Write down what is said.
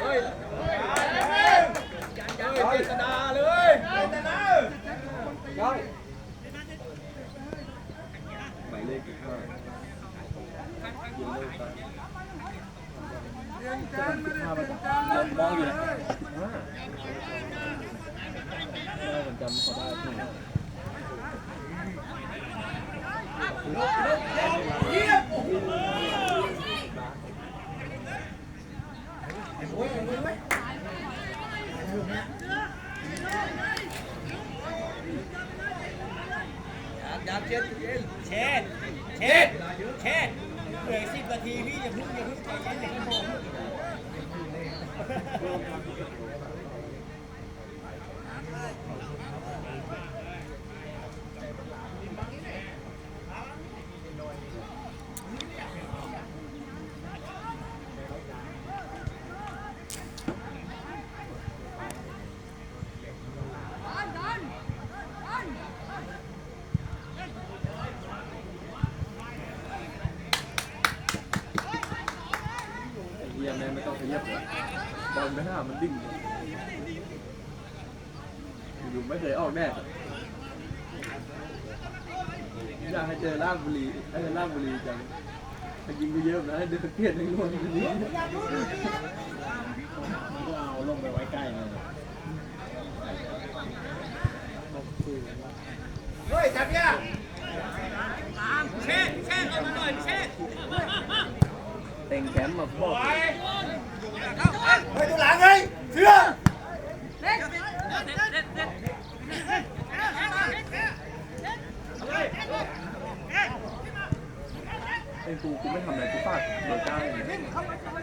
เฮ้ยเฮ้ยเจษดาเล ยหมายเลขห้ายิงเลยไปห้ามาจากมองอยู่นะห้าได้ผมจำเขาได้ที่อยากเช็ดเช็ดเช็ดเช็ดเหลือสิบนาทีพี่อย่าพิ่งอย่าพิ่งใจเย็นอย่าพิ่งโม ม่ไม่ต้องขยับเลยบอลไม่ห้ามันดิ้นอยู่ไม่เคยออกแน่อยากให้เจอล่างบุรีให้เจอล่างบุรีจังไปยิงไปเยอะนะให้เดินเพี้ยนในรวนคนนี้ก็เอาลงไปไว้ใกล้เลยเฮ้ยจับยาเช็ดเช็ดเอามาหน่อยเช็ดเต็งแคมป์มาบอก เฮ้ยตัวหลังเฮ้ยเชื่อ เต็ง กูกูไม่ทำอะไรกูฝาดโดนก้าวอย่างนี้